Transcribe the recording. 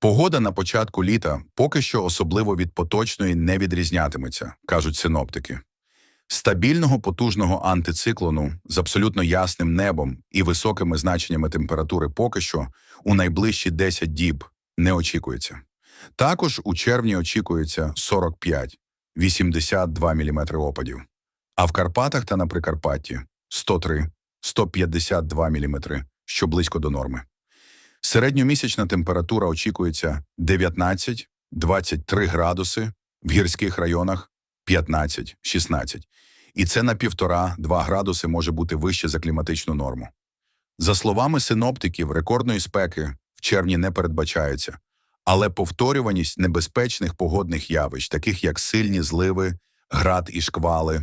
Погода на початку літа поки що особливо від поточної не відрізнятиметься, кажуть синоптики. Стабільного потужного антициклону з абсолютно ясним небом і високими значеннями температури поки що у найближчі 10 діб не очікується. Також у червні очікується 45-82 мм опадів, а в Карпатах та на Прикарпатті 103-152 мм, що близько до норми. Середньомісячна температура очікується 19-23 градуси, в гірських районах 15-16. І це на 1,5-2 градуси може бути вище за кліматичну норму. За словами синоптиків, рекордної спеки в червні не передбачається, але повторюваність небезпечних погодних явищ, таких як сильні зливи, град і шквали,